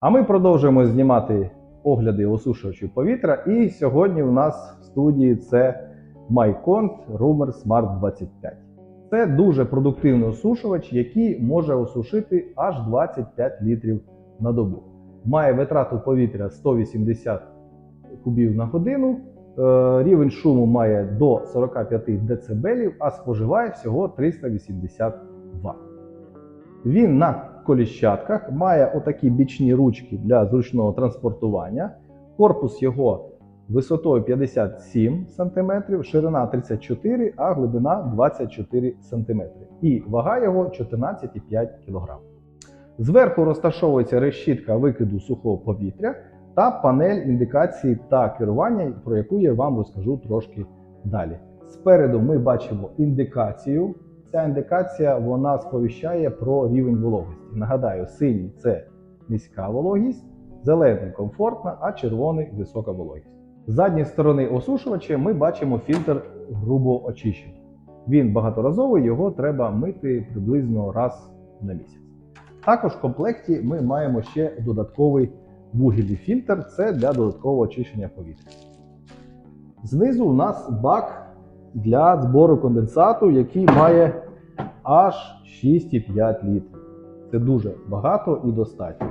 А ми продовжуємо знімати огляди осушувачів повітря. І сьогодні у нас в студії це Mycont Rumor Smart 25. Це дуже продуктивний осушувач, який може осушити аж 25 літрів на добу. Має витрату повітря 180 кубів на годину. е, Рівень шуму має до 45 дБ, а споживає всього 380 Вт. Він на коліщатках має отакі бічні ручки для зручного транспортування. Корпус його висотою 57 см, ширина 34 а глибина 24 см. І вага його 14,5 кг. Зверху розташовується решітка викиду сухого повітря та панель індикації та керування, про яку я вам розкажу трошки далі. Спереду ми бачимо індикацію. Ця індикація вона сповіщає про рівень вологості. Нагадаю, синій це низька вологість, зелений комфортна, а червоний висока вологість. З задньої сторони осушувача ми бачимо фільтр грубого очищення. Він багаторазовий, його треба мити приблизно раз на місяць. Також в комплекті ми маємо ще додатковий вугільний фільтр це для додаткового очищення повітря. Знизу у нас бак для збору конденсату, який має аж 6,5 літрів. Це дуже багато і достатньо.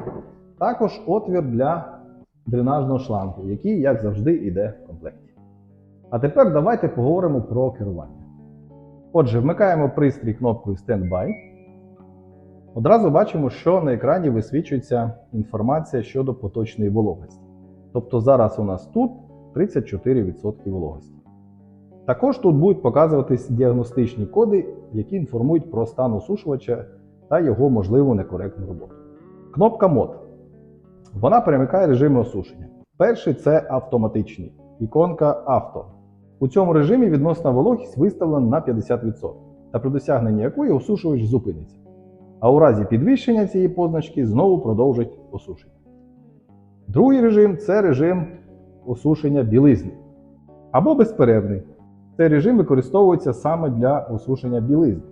Також отвір для дренажного шлангу, який, як завжди, йде в комплекті. А тепер давайте поговоримо про керування. Отже, вмикаємо пристрій кнопкою Standby. Одразу бачимо, що на екрані висвічується інформація щодо поточної вологості. Тобто зараз у нас тут 34% вологості. Також тут будуть показуватись діагностичні коди, які інформують про стан осушувача та його можливу некоректну роботу. Кнопка мод. Вона перемикає режими осушення. Перший це автоматичний. Іконка авто. У цьому режимі відносна вологість виставлена на 50%, та при досягненні якої осушувач зупиниться. А у разі підвищення цієї позначки знову продовжить осушення. Другий режим це режим осушення білизни або безперервний. Цей режим використовується саме для осушення білизни.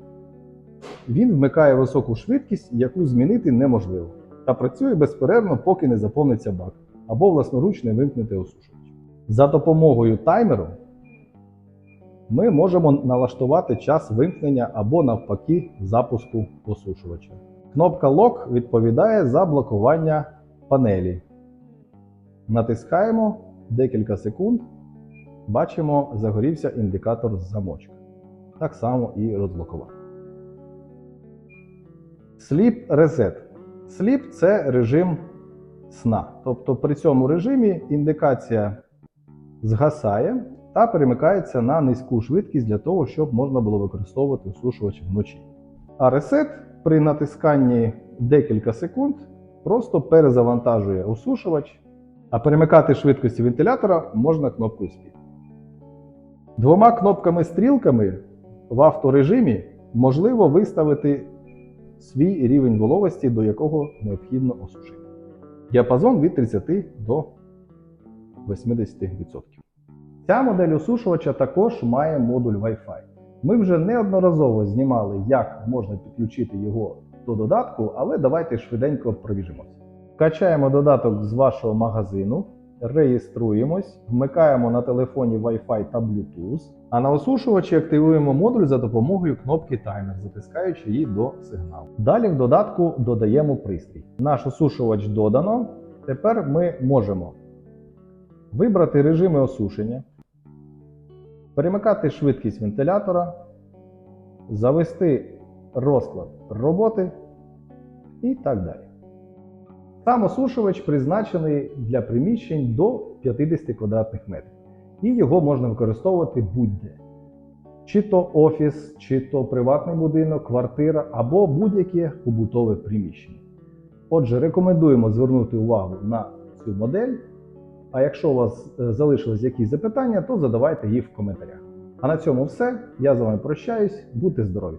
Він вмикає високу швидкість, яку змінити неможливо, та працює безперервно, поки не заповниться бак, або власноруч не вимкнете осушувач. За допомогою таймеру ми можемо налаштувати час вимкнення або навпаки запуску осушувача. Кнопка Lock відповідає за блокування панелі. Натискаємо декілька секунд. Бачимо, загорівся індикатор замочка. Так само і розблокувати. Sleep Reset. Sleep це режим сна. Тобто при цьому режимі індикація згасає та перемикається на низьку швидкість для того, щоб можна було використовувати осушувач вночі. А Reset при натисканні декілька секунд просто перезавантажує осушувач, а перемикати швидкості вентилятора можна кнопкою Speed. Двома кнопками-стрілками в авторежимі можливо виставити свій рівень вологості, до якого необхідно осушити. Діапазон від 30 до 80%. Ця модель осушувача також має модуль Wi-Fi. Ми вже неодноразово знімали, як можна підключити його до додатку, але давайте швиденько пробіжимося. Качаємо додаток з вашого магазину, реєструємось, вмикаємо на телефоні Wi-Fi та Bluetooth, а на осушувачі активуємо модуль за допомогою кнопки таймер, затискаючи її до сигналу. Далі в додатку додаємо пристрій. Наш осушувач додано. Тепер ми можемо вибрати режими осушення, перемикати швидкість вентилятора, завести розклад роботи і так далі. Сам осушувач призначений для приміщень до 50 квадратних метрів, і його можна використовувати будь-де. Чи то офіс, чи то приватний будинок, квартира або будь-яке побутове приміщення. Отже, рекомендуємо звернути увагу на цю модель. А якщо у вас е, залишились якісь запитання, то задавайте їх в коментарях. А на цьому все. Я з вами прощаюсь. Будьте здорові!